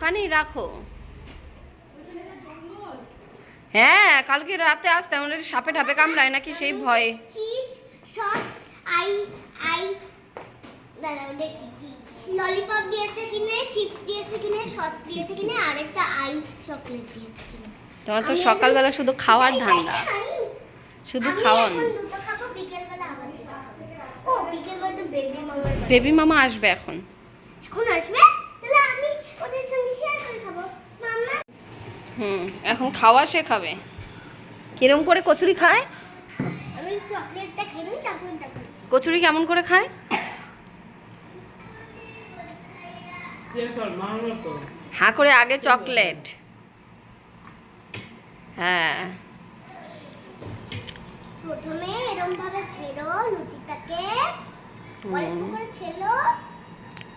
ওখানেই রাখো। হ্যাঁ কালকে রাতে আসতে আমাদের সাপে ঠাপে কামড়ায় নাকি সেই ভয়ে। সস আই আই দাঁড়াও দেখি কি। ললিপপ দিয়েছে কিনে চিপস দিয়েছে কিনে সস দিয়েছে কিনে আরেকটা আই চকলেট দিয়েছে কিনে। তোমার তো সকালবেলা শুধু খাওয়ার ধান্দা। শুধু খাওয়ান বেবি মামা আসবে এখন। এখন আসবে তাহলে আমি ওদের সঙ্গে শেয়ার করে খাব মামা হুম এখন খাওয়া শেখাবে কিরম করে কচুরি খায়? কচুরি কেমন করে খায়? হ্যাঁ করে আগে চকলেট। হ্যাঁ। প্রথমে এরকম ভাবে ছেড়ো লুচিটাকে হুম। অল্প করে ছেলো।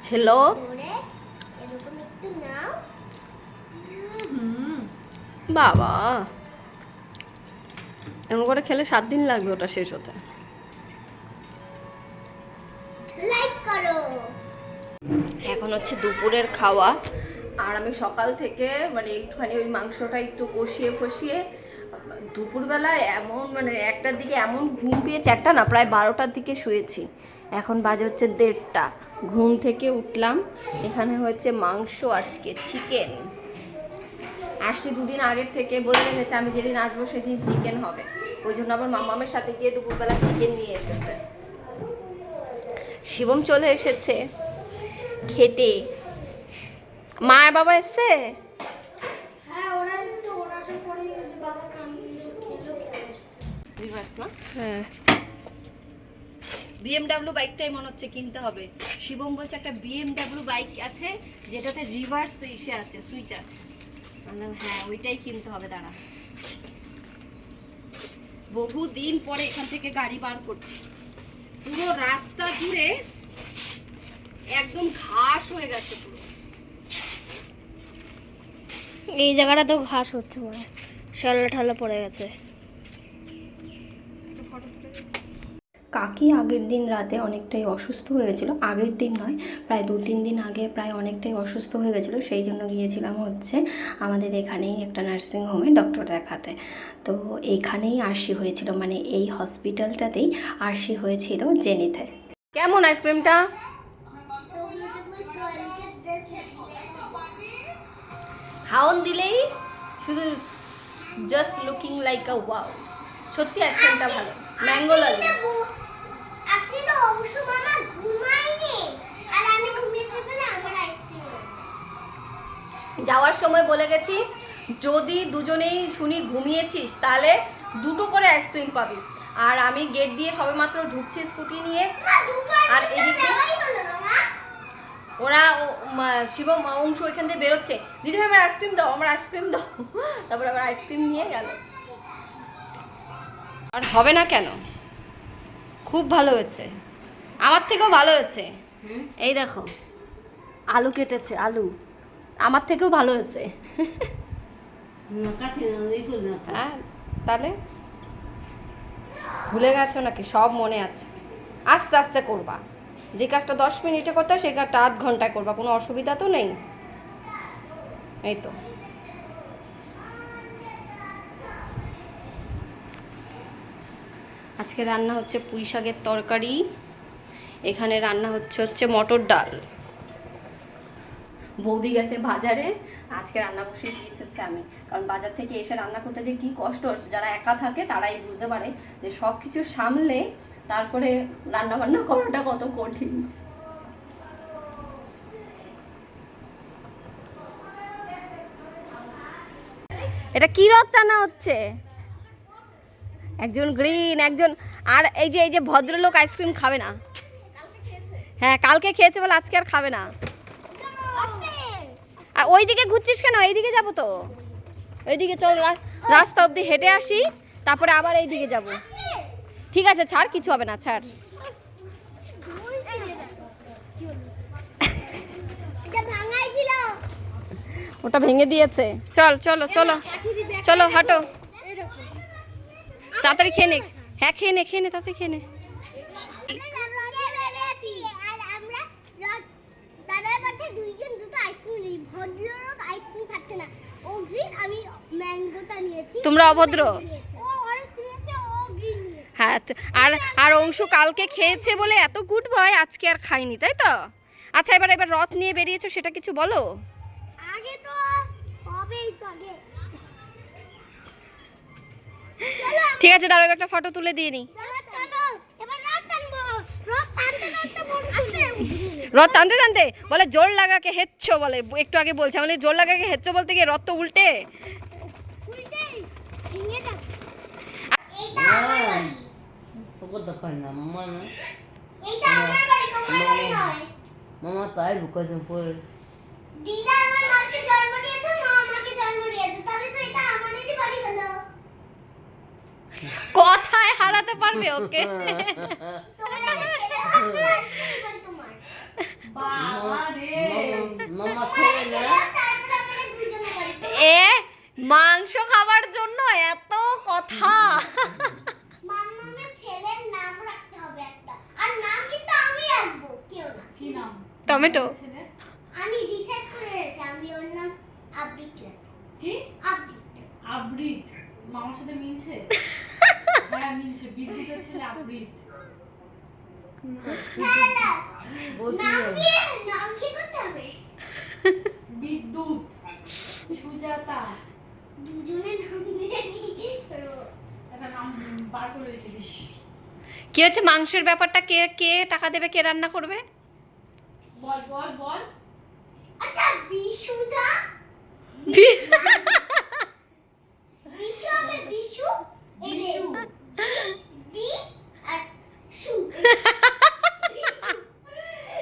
ছিল? এরকম একটু নাও। বাবা। এমন করে খেলে সাত দিন লাগবে ওটা শেষ হতে। এখন হচ্ছে দুপুরের খাওয়া। আর আমি সকাল থেকে মানে একটুখানি ওই মাংসটা একটু কষিয়ে ফষিয়ে দুপুরবেলায় এমন মানে একটার দিকে এমন ঘুম পেয়েছে একটা না প্রায় বারোটার দিকে শুয়েছি। এখন বাজে হচ্ছে দেড়টা। ঘুম থেকে উঠলাম। এখানে হচ্ছে মাংস আজকে চিকেন। আসছি দুদিন আগের থেকে বলে রেখেছে আমি যেদিন আসব সেদিন চিকেন হবে। ওই জন্য আবার মামামের সাথে গিয়ে দুপুরবেলা চিকেন নিয়ে এসেছে। শিবম চলে এসেছে খেতে। মা বাবা এসছে? হ্যাঁ না? হ্যাঁ। বিএমডাব্লিউ বাইকটাই মনে হচ্ছে কিনতে হবে। শিবম বলছে একটা বিএমডাব্লিউ বাইক আছে যেটাতে রিভার্স এসে আছে সুইচ আছে। হ্যাঁ ওইটাই কিনতে হবে, দাঁড়া। বহুদিন পরে এখান থেকে গাড়ি বার করছি। পুরো রাস্তা জুড়ে একদম ঘাস হয়ে গেছে পুরো। এই জায়গাটা তো ঘাস হচ্ছে মনে হয়। ঠালা পড়ে গেছে। কাকি আগের দিন রাতে অনেকটাই অসুস্থ হয়ে গেছিল। আগের দিন নয়, প্রায় দু তিন দিন আগে প্রায় অনেকটাই অসুস্থ হয়ে গেছিল। সেই জন্য গিয়েছিলাম হচ্ছে আমাদের এখানেই একটা নার্সিং হোমে ডক্টর দেখাতে। তো এইখানেই আরশি হয়েছিল মানে এই হসপিটালটাতেই আরশি হয়েছিল জেনিতে। কেমন আইসক্রিমটা খাওন দিলেই শুধু just looking like a wow সত্যি আইসক্রিমটা ভালো। ম্যাঙ্গো লাল আজকে তো অংশু মামা ঘুমায়নি আর আমি ঘুমিয়েছি বলে আমার আইসক্রিম আছে যাওয়ার সময় বলে গেছি যদি দুজনেই শুনি ঘুমিয়েছিস তাহলে দুটো করে আইসক্রিম পাবি। আর আমি গেট দিয়ে সবেমাত্র ঢুকছি স্কুটি নিয়ে। আর এদিকে- ওরা শিবম অংশ ওইখান থেকে বেরোচ্ছে। দিদি আমার আইসক্রিম দাও আমার আইসক্রিম দাও। তারপর আবার আইসক্রিম নিয়ে গেল। আর হবে না কেন? খুব ভালো হয়েছে। আমার থেকেও ভালো হয়েছে। এই দেখো আলু কেটেছে আলু। আমার থেকেও ভালো হয়েছে। হ্যাঁ তাহলে? ভুলে গেছো নাকি? সব মনে আছে। আস্তে আস্তে করবা। যে কাজটা দশ মিনিটে করতে সেই কাজটা আধ ঘন্টায় করবা। কোনো অসুবিধা তো নেই। এই তো। আজকে রান্না হচ্ছে পুঁই শাকের তরকারি। এখানে রান্না হচ্ছে হচ্ছে মটর ডাল। বৌদি গেছে বাজারে আজকে রান্না বসিয়ে দিয়েছে হচ্ছে আমি। কারণ বাজার থেকে এসে রান্না করতে যে কি কষ্ট যারা একা থাকে তারাই বুঝতে পারে যে সব কিছু সামলে তারপরে রান্না বান্না করাটা কত কঠিন। এটা কি রথ টানা হচ্ছে? একজন গ্রিন একজন আর এই যে এই যে ভদ্রলোক আইসক্রিম খাবে না। হ্যাঁ কালকে খেয়েছে বলে আজকে আর খাবে না। আর ওইদিকে ঘুরছিস কেন? এইদিকে যাব তো। এইদিকে চল রাস্তা অবধি হেঁটে আসি, তারপরে আবার এইদিকে যাব। ঠিক আছে, ছাড়, কিছু হবে না, ছাড়। ওটা ভেঙে দিয়েছে। চল, চলো চলো চলো, হাঁটো। তাড়াতাড়ি খেয়ে নে। হ্যাঁ খেয়ে নে খেয়ে নে, তাড়াতাড়ি খেয়ে নে। দুইজন দুটো আইসক্রিম নিই। ভদ্রলোক আইসক্রিম খাচ্ছে না। ও গ্রিন আমি ম্যাঙ্গোটা নিয়েছি। তোমরা অভদ্র। হ্যাঁ আর আর অংশু কালকে খেয়েছে বলে এত গুড বয় আজকে আর খাইনি তাই তো? আচ্ছা এবার এবার রথ নিয়ে বেরিয়েছো সেটা কিছু বলো? আগে তো হবেই তো আগে। ঠিক আছে দাঁড়াও একটা ফটো তুলে দিয়ে নিই রথ টানতে টানতে বলে জোর লাগাকে হেচ্ছো বলে একটু আগে বলছে। বলে জোর লাগাকে হেচ্ছো বলতে গিয়ে রথ তো উল্টে। মামা তাই দিদা আমার মাকে জন্ম দিয়েছে, মা আমাকে জন্ম দিয়েছে। তাহলে তো এটা আমাদেরই বাড়ি হলো। কথায় হারাতে পারবে ওকে। এ মাংস খাবার জন্য এত কথা। মাম্মামের ছেলের নাম রাখতে হবে একটা। আর নাম কিন্তু আমি রাখব, কেউ না। কি নাম? টমেটো। আমি ডিসাইড করে রেখেছি, আমি ওর নাম আবৃত কি? আবৃত। আবৃত। মামার সাথে মিলছে? হ্যাঁ মিলছে। বিদ্যুতের ছেলে আবৃত। বিদ্যুৎ। সুজাতা। দুজনের নাম দিয়ে কি হচ্ছে? মাংসের ব্যাপারটা কে কে টাকা দেবে কে রান্না করবে? বল বল বল। আচ্ছা বিশুদা বিশু হবে বিশু? বিশু। বি আর সু নাম বার করে দে, ছেলের নাম বিশু আচ্ছা আর একটা সুদীপ রাখো।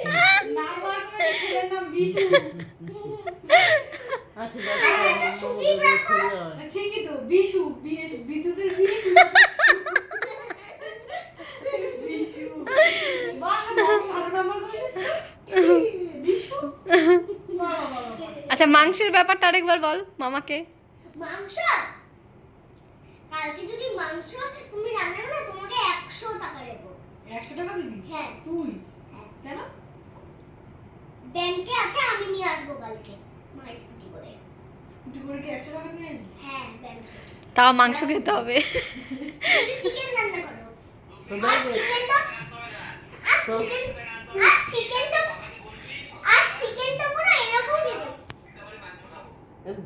ঠিকই তো বিশু বিদ্যুতের বিশু। আচ্ছা মাংসের ব্যাপারটা আরেকবার বল মামাকে। মাংস? কালকে যদি মাংস তুমি রান্না করো তোমাকে একশো টাকা দেবো। একশো টাকা দিবি? হ্যাঁ। তুই? হ্যাঁ। কেন? ব্যাংকে আছে আমি নিয়ে আসব কালকে। মা স্কুটি করে। স্কুটি করে কি একশো টাকা নিয়ে আসবি? হ্যাঁ ব্যাংকে। তাও মাংস খেতে হবে। চিকেন রান্না করো। তো আর চিকেন তো আর চিকেন আর চিকেন তো আর চিকেন তো পুরো এরকম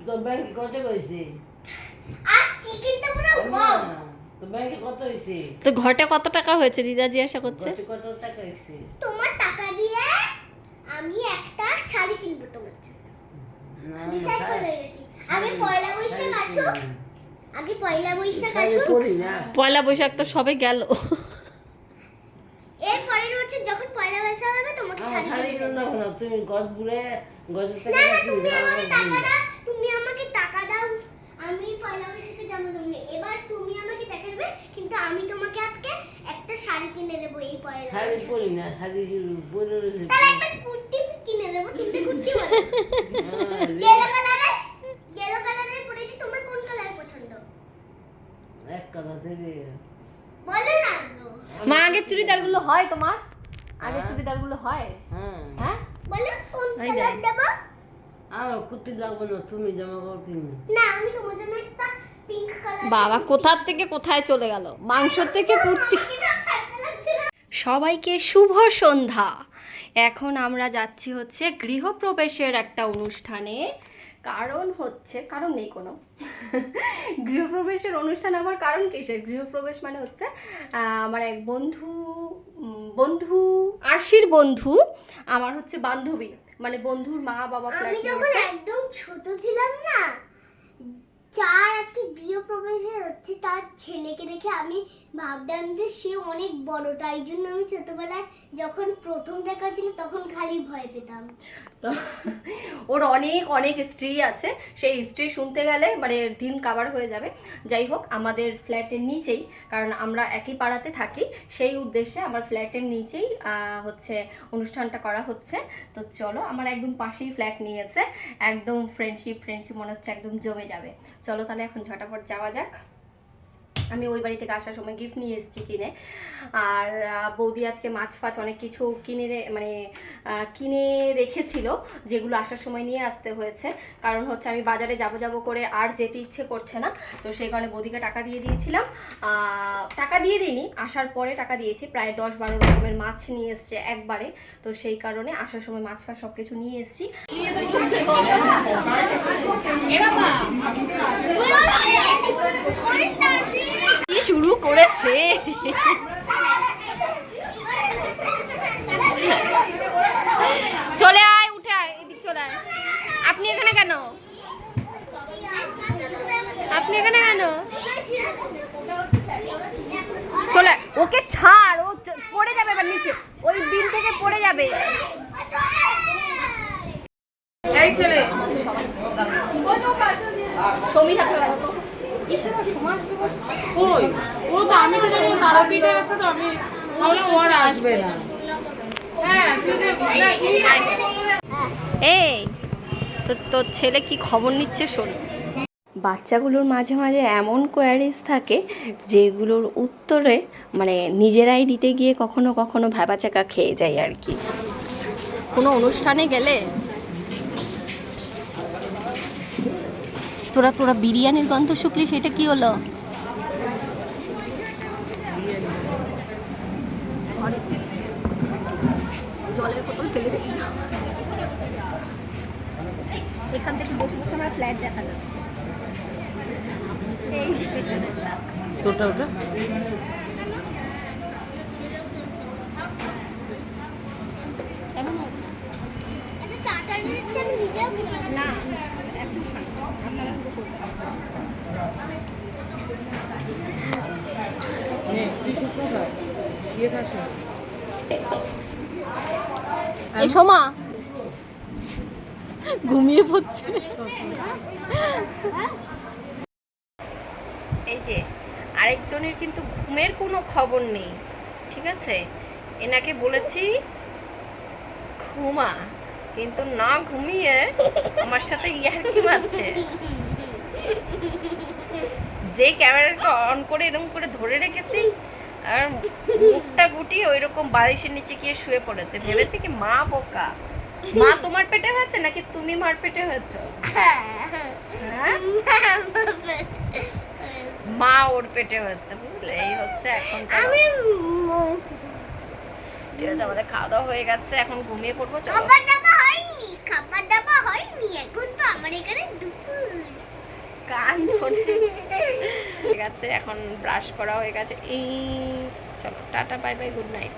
তো ব্যাংকে কত হয়েছে? আর চিকেন তো পুরো তো ব্যাংকে কত হয়েছে? তো ঘটে কত টাকা হয়েছে? দিদা জিজ্ঞাসা করছে। কত টাকা হয়েছে? তোমার আমি একটা শাড়ি কিনবো তোমার জন্য। ডিসাইড শাড়ি- করে রেখেছি আগে পয়লা বৈশাখ আসুক আগে পয়লা বৈশাখ আসুক। পয়লা বৈশাখ তো সবে গেল। এর পরের বছর যখন পয়লা বৈশাখ হবে তোমাকে শাড়ি শাড়ি কিনে না তুমি গজ ঘুরে থেকে না না তুমি আমাকে টাকা দাও। তুমি আমাকে টাকা দাও। আমি পয়লা বৈশাখে জামা না। এবার তুমি আমাকে টাকা দেবে কিন্তু আমি তোমাকে আজকে একটা শাড়ি কিনে দেবো এই পয়লা শাড়ি পরি না শাড়ি পরে তাহলে একটা দেবো তিনটে কুর্তি বলো ইয়েলো কালারের ইয়েলো কালারের পরেছি তোমার কোন কালার পছন্দ? এক কালা থেকে বলো না। মা আগের চুড়িদারগুলো হয় তোমার? আগের হ্যাঁ। চুড়িদারগুলো হয়? হ্যাঁ। হ্যাঁ? বলো কোন কালার। দেবো? আমার কুর্তি লাগবে না তুমি জামা কাপড় কিনো না আমি তোমার জন্য একটা পিঙ্ক কালার বাবা কোথার থেকে কোথায় চলে গেল? মাংস থেকে কুর্তি। সবাইকে শুভ সন্ধ্যা। এখন আমরা যাচ্ছি হচ্ছে গৃহপ্রবেশের একটা অনুষ্ঠানে। কারণ হচ্ছে কারণ নেই কোনো। গৃহপ্রবেশের অনুষ্ঠান আমার কারণ কিসের? গৃহপ্রবেশ মানে হচ্ছে আমার এক বন্ধু বন্ধু আশির বন্ধু আমার হচ্ছে বান্ধবী। মানে বন্ধুর মা বাবা আমি যখন একদম ছোট ছিলাম না চার আজকে গৃহপ্রবেশে হচ্ছে তার ছেলেকে দেখে আমি ভাবতাম যে সে অনেক বড়, তাই জন্য আমি ছোটবেলায় যখন প্রথম দেখা ছিল তখন খালি ভয় পেতাম। তো ওর অনেক অনেক স্ত্রী আছে। সেই স্ত্রী শুনতে গেলে মানে দিন কাবার হয়ে যাবে। যাই হোক, আমাদের ফ্ল্যাটের নিচেই, কারণ আমরা একই পাড়াতে থাকি, সেই উদ্দেশ্যে আমার ফ্ল্যাটের নিচেই হচ্ছে অনুষ্ঠানটা করা হচ্ছে। তো চলো, আমার একদম পাশেই ফ্ল্যাট নিয়েছে। একদম ফ্রেন্ডশিপ ফ্রেন্ডশিপ মনে হচ্ছে একদম জমে যাবে। চলো তাহলে এখন ঝটাপট যাওয়া যাক। আমি ওই বাড়ি থেকে আসার সময় গিফট নিয়ে এসেছি কিনে। আর বৌদি আজকে মাছ ফাছ অনেক কিছু কিনে মানে কিনে রেখেছিল, যেগুলো আসার সময় নিয়ে আসতে হয়েছে। কারণ হচ্ছে আমি বাজারে যাব যাব করে আর যেতে ইচ্ছে করছে না, তো সেই কারণে বৌদিকে টাকা দিয়ে দিয়েছিলাম। টাকা দিয়ে দিইনি, আসার পরে টাকা দিয়েছি। প্রায় দশ বারো রকমের মাছ নিয়ে এসছে একবারে। তো সেই কারণে আসার সময় মাছ ফাছ সব কিছু নিয়ে এসেছি। কি শুরু করেছে? চলে আয়, উঠে আয়, এদিক চলে আয়। আপনি এখানে কেন? আপনি এখানে কেন? চলে ওকে ছাড়, ও পড়ে যাবে এবার নিচে। ওই দিন থেকে পড়ে যাবে এই ছেলে সমী থাকতে পারো তো ইসে সমাজ ওই হ্যাঁ তুই যে না, তুই এই তো তোর ছেলে কি খবর নিচ্ছে শোন। বাচ্চাগুলোর মাঝে মাঝে এমন কোয়ারিজ থাকে যেগুলোর উত্তরে মানে নিজেরাই দিতে গিয়ে কখনো কখনো ভ্যাবাচাকা খেয়ে যায় আর কি। কোনো অনুষ্ঠানে গেলে তোরা তোরা বিরিয়ানির গন্ধ শুকলি সেটা কি হলো? না এখান থেকে বসে বসে আমার ফ্ল্যাট দেখা যাচ্ছে। এই যে পেছনের ওটা? না ইয়ে খাস না। এই সোমা। ঘুমিয়ে পড়ছে। এই যে আরেকজনের কিন্তু ঘুমের কোনো খবর নেই ঠিক আছে? এনাকে বলেছি ঘুমা কিন্তু না ঘুমিয়ে আমার সাথে ইয়ার্কি মারছে যে ক্যামেরাটা অন করে এরকম করে ধরে রেখেছি আর মুখটা গুটিয়ে ওই রকম বালিশের নিচে গিয়ে শুয়ে পড়েছে। ভেবেছে কি মা বোকা? মা তোমার পেটে হয়েছে নাকি তুমি মার পেটে হয়েছো? হ্যাঁ মা ওর পেটে হয়েছে বুঝলে? এই হচ্ছে এখন আমি ঠিক আছে আমাদের খাওয়া দাওয়া হয়ে গেছে এখন ঘুমিয়ে পড়ব চলো। খাবার দাবা হয়নি খাবার দাবা হয়নি এখন তো আমার এখানে দুপুর। কান ঠিক আছে, এখন ব্রাশ করা হয়ে গেছে। এই, চলো, tata bye bye good night